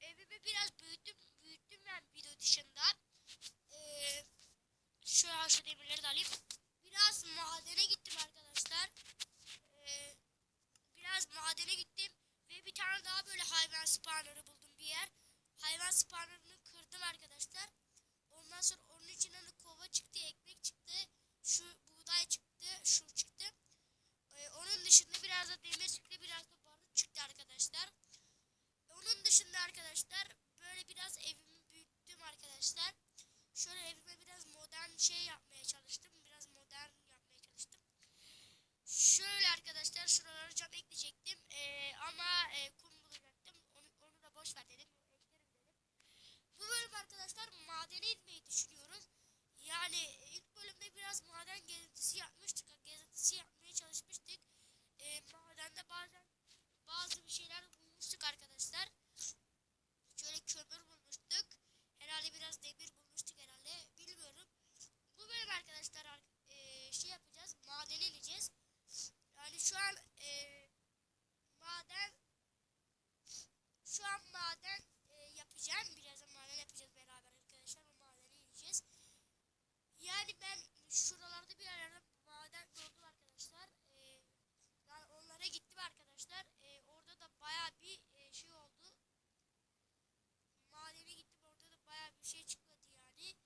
evimi biraz büyüttüm. Büyüttüm ben video dışında. Ee, şu şu demirleri de alayım. Biraz madene gittim arkadaşlar. Ee, biraz madene gittim. Ve bir tane daha böyle hayvan spawner'ı buldum bir yer. Hayvan spawner'ını kırdım arkadaşlar. Ondan sonra onun içinden de kova çıktı, ekmek çıktı. Şu buğday çıktı, şu çıktı. Ee, onun dışında biraz da demir çıktı, biraz da barut çıktı arkadaşlar. Onun dışında arkadaşlar böyle biraz evimi büyüttüm arkadaşlar. Şöyle evime biraz modern şey yapmaya çalıştım. Biraz modern yapmaya çalıştım. Şöyle arkadaşlar şuralara cam ekleyecektim. Ee, ama e, kum bulacaktım. Onu, onu da boş ver dedim. Eklerim dedim. Bu bölüm arkadaşlar madene inmeyi düşünüyoruz. Yani e, ilk bölümde biraz maden gezintisi yapmıştık. Gezintisi yapmaya çalışmıştık. Ee, madende bazen bazı bir şeyler bulmuştuk arkadaşlar. Şöyle kömür bulmuştuk. Herhalde biraz demir bulmuştuk herhalde. Bilmiyorum. Bu bölüm arkadaşlar ar- e, şey yapacağız. Madene ineceğiz. Yani şu an e, maden şu an maden e, yapacağım. Birazdan maden yapacağız beraber arkadaşlar. O madene ineceğiz. Yani ben şuralarda bir yerlerde maden gördüm arkadaşlar. E, yani onlara gittim arkadaşlar. E, orada da baya bir e, şey oldu. Madene gittim orada da baya bir şey çıkmadı yani.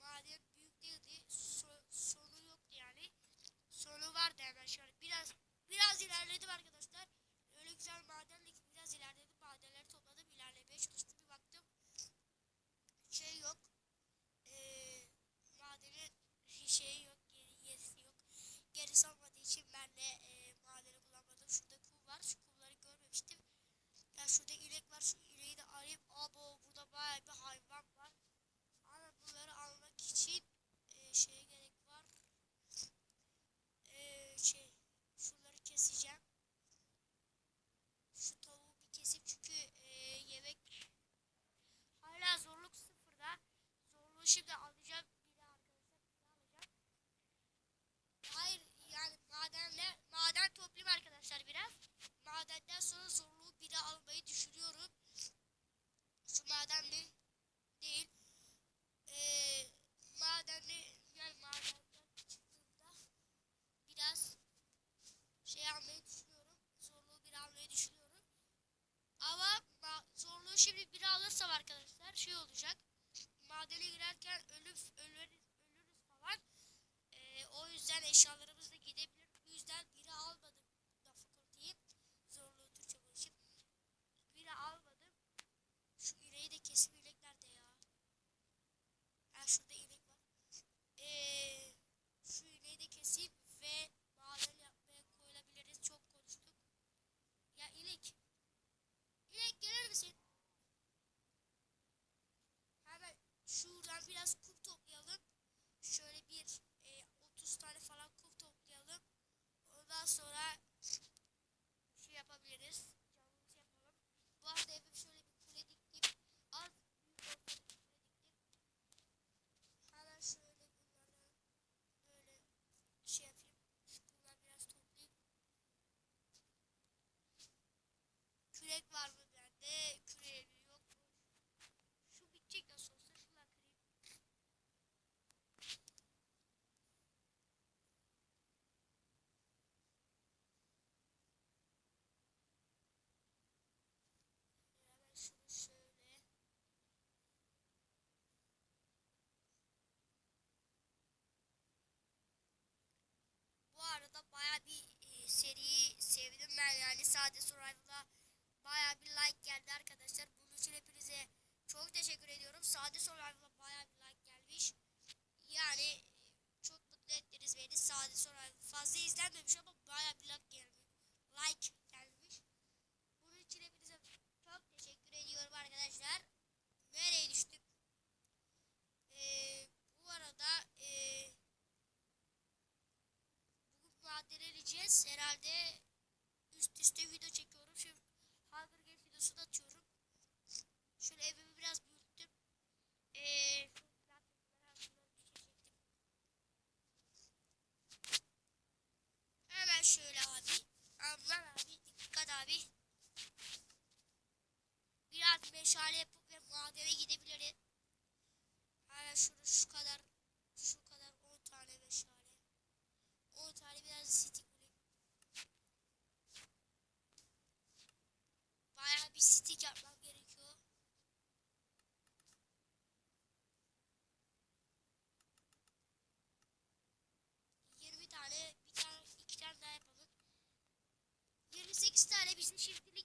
Maden büyük değildi. So- sonu yoktu yani. Sonu vardı hemen şöyle. Biraz biraz ilerledim arkadaşlar. Öyle güzel madenle biraz ilerledim. Madenleri topladım. ilerlemeye çalıştım. Bir baktım. Şey yok. Eee madenin şeyi yok. Geri, gerisi yok. Gerisi olmadığı için ben de eee madeni kullanmadım. Şurada kum var. Şu kumları görmemiştim. Ya şurada inek var. Şu ineği de alayım. Abo burada bayağı bir hayvan var. Ama bunları almak için eee şeye gerek var. Eee şey şunları keseceğim. Şu tavuğu bir kesip çünkü eee, yemek hala zorluk sıfırda. Zorluğu şimdi alacağım. Bir de arkadaşlar bir de alacağım. Hayır yani madenle maden toplayayım arkadaşlar biraz. Madenden sonra zorluğu bir de almayı düşünüyorum. Şu maden değil. Değil. Eee madenli yani madenden çıktığımda biraz şey almayı düşünüyorum. Zorluğu bir almayı düşünüyorum. Ama ma- zorluğu şimdi bir alırsam arkadaşlar şey olacak. Madene girerken ölüp ölürüz, ölürüz falan. Ee, o yüzden eşyalarımız da gidebilir. Bu yüzden biri almadım. Difficulty'yi. Zorluğu Türkçe konuşayım. Biri almadım. Şu ineği de kesim inek nerede ya? Ha şurada inek var. Ee, şu ineği de keseyim ve maden yapmaya koyulabiliriz. Çok konuştuk. Ya inek. İnek gelir misin? Hemen şuradan biraz kum toplayalım. Şöyle bir e, 30 tane falan kum toplayalım. Ondan sonra şey yapabiliriz. Canımızı yapalım. Bu arada evim şöyle bir kule diktim. Az büyük olsa bir kule diktim. Hemen şöyle bunları böyle şey yapayım. Şu kumları biraz toplayayım. Kürek var mı bende? Küreğim yok. Şu bitecek nasıl olsa şunları kırayım. Hemen şunu şöyle. Bu arada baya bir e, seriyi sevdim ben yani sade Survival'a baya bir like geldi arkadaşlar. Bunun için hepinize çok teşekkür ediyorum. Sade Survival'a baya bir like gelmiş. Yani çok mutlu ettiniz beni. Sade Survival fazla izlenmemiş ama baya bir like gelmiş. Like gelmiş. Bunun için hepinize çok teşekkür ediyorum arkadaşlar. Nereye düştük? Ee, bu arada ee, bugün madenleneceğiz. Herhalde üst üste video çekiyorum. Şimdi Da atıyorum. Şöyle evimi and she really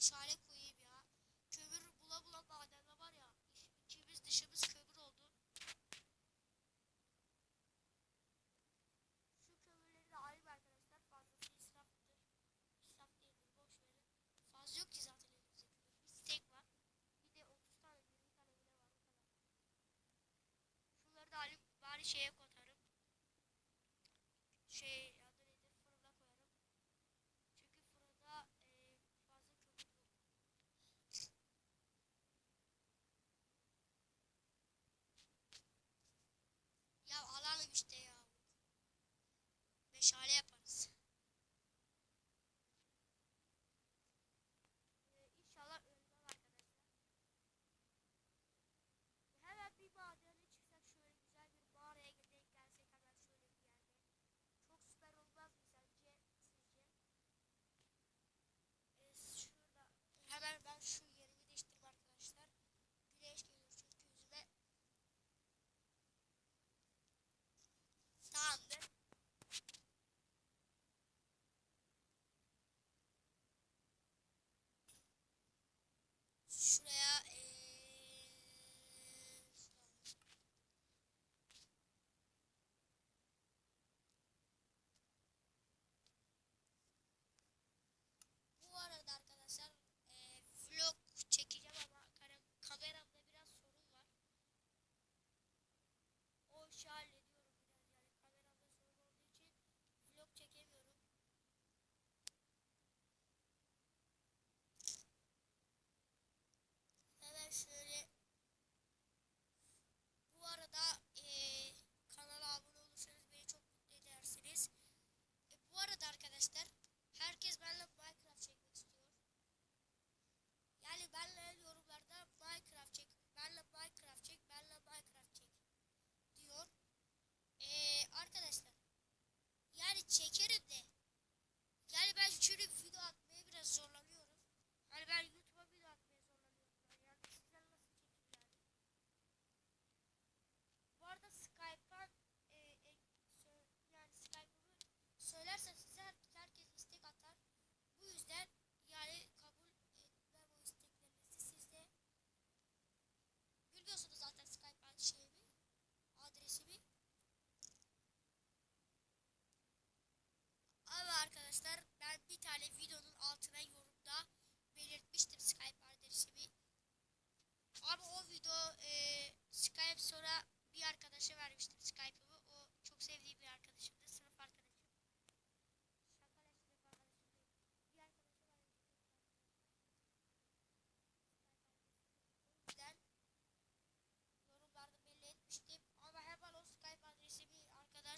meşale koyayım ya. Kömür bula bula madende var ya. İçimiz dışımız kömür oldu. Şu kömürleri de alayım arkadaşlar. Fazlası israftır. İsraf değildir. Boş verin. Fazla yok ki zaten elimizde. Bir tek var. Bir de 30 tane 20 tane bile var. O kadar. Şunları da alayım. Bari şeye kotarım. Şey alayım işte ya.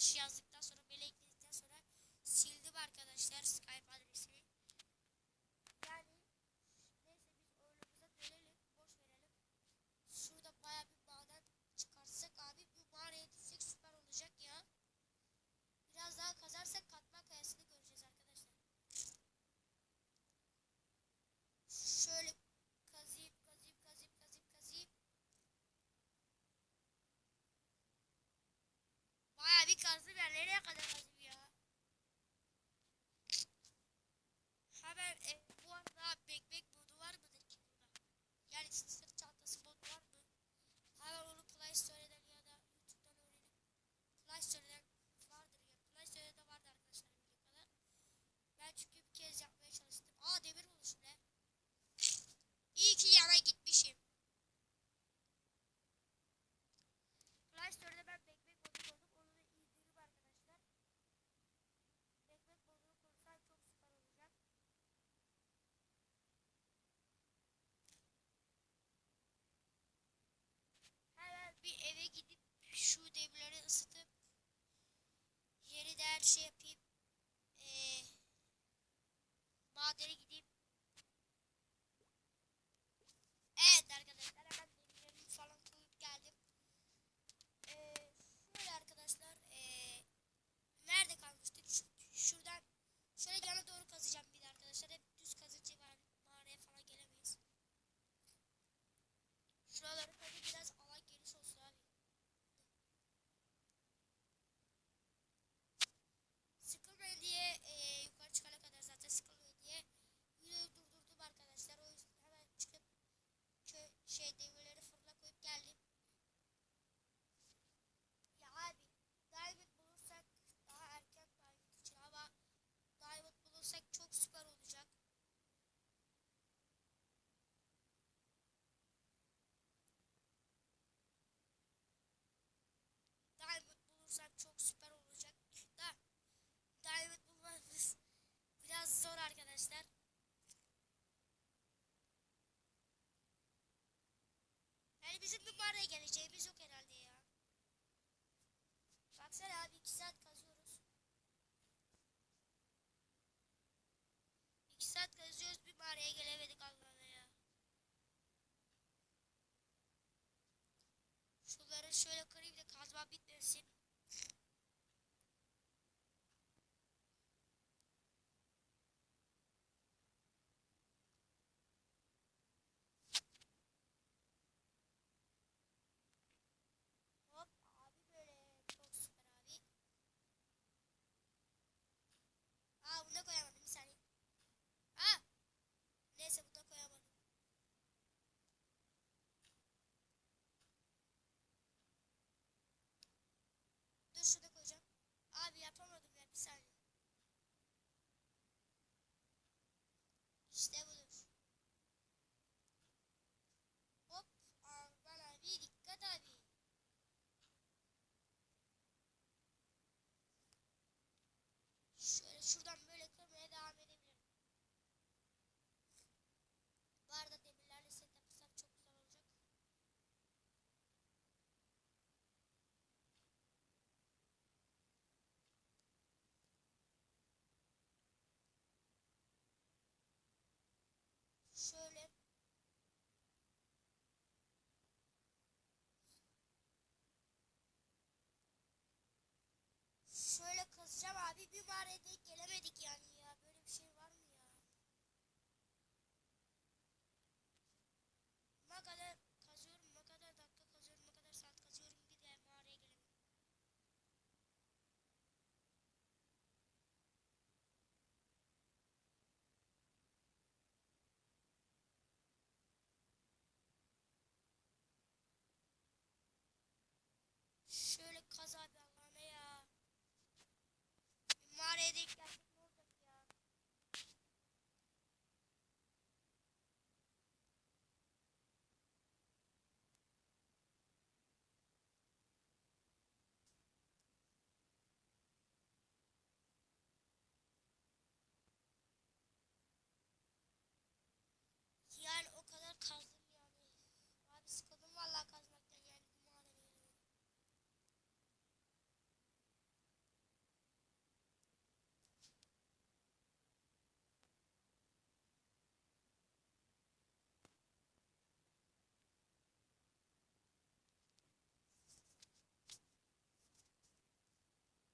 slash yazdıktan sonra mail ekledikten sonra sildim arkadaşlar Skype adresini. Çünkü bir kez yapmaya çalıştım. Aa demir bulmuşum lan. İyi ki yana gitmişim. Play Store'da ben bekmek bozuk oldum. Onu da indirim arkadaşlar. Bekmek bozuk olsa çok süper olacak. Hemen bir eve gidip şu demirleri ısıtıp yeniden şey yapayım. 도와드리기 Yani bizim bunlarla geleceğimiz yok herhalde ya. Baksana abi 2 saat kazıyoruz. 2 saat kazıyoruz bir mağaraya gelemedik Allah'ına ya. Şunları şöyle kırayım da kazma bitmesin. şurada koyacağım. Abi yapamadım. Abi bir barede gelemedik yani.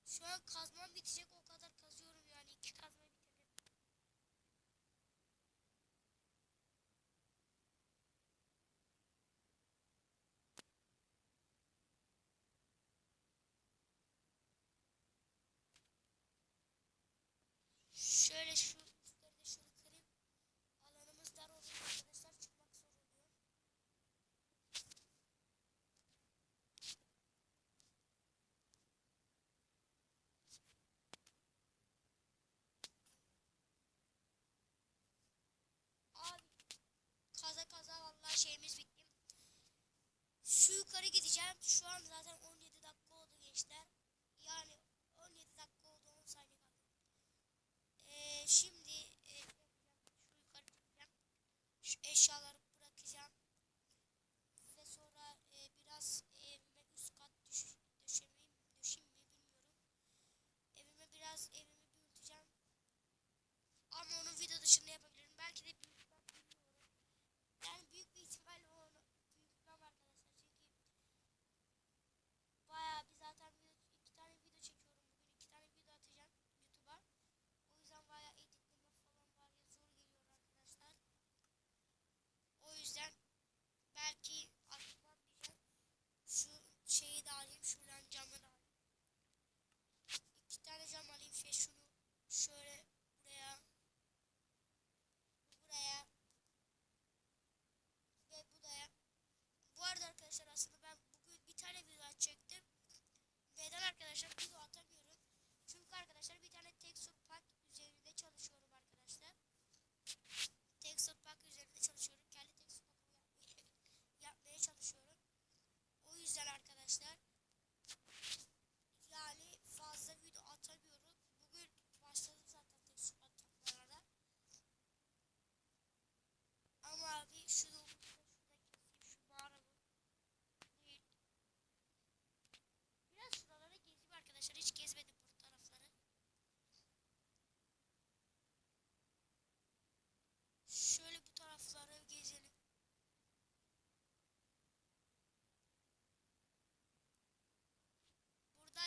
Şu an kazmam bitecek o kadar kazıyorum yani iki kazma bitirdim. Şöyle şu şeyimiz bitti. Şu yukarı gideceğim. Şu an zaten 17 dakika oldu gençler. Yani 17 dakika oldu 10 saniye kaldı. Ee, şimdi e, şu yukarı gideceğim. Şu eşyaları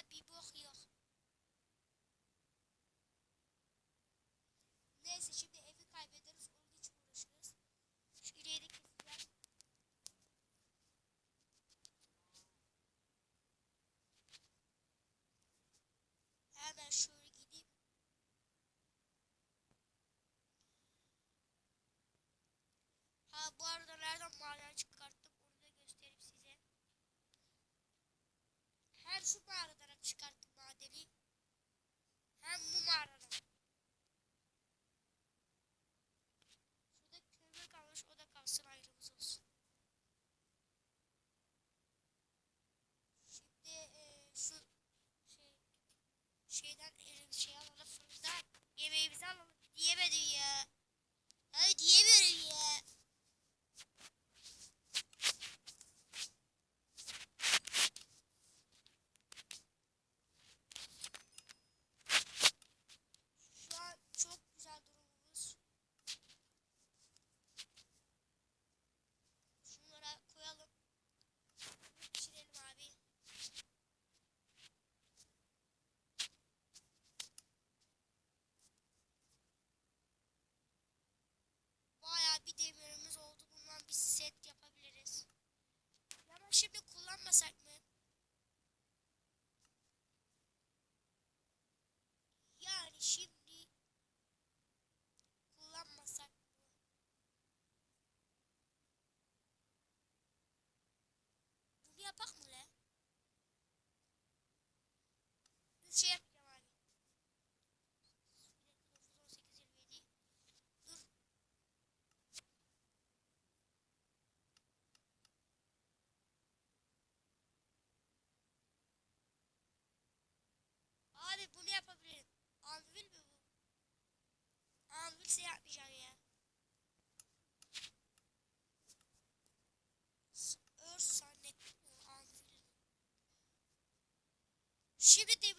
bir bok yok. Neyse şimdi evi kaybederiz. Onun için uğraşırız. Şuraya da keseceğiz. Hemen şöyle gideyim. Ha bu arada nereden maden çıkarttım onu da göstereyim size. Her şu mağaradan çıkarttık madeni. şey yapacağım abi. Dur. Abi bunu yapabilirim. Anvil mi bu? Anvilse yapmayacağım ya. Örs zannettim. Anvil. Şimdi de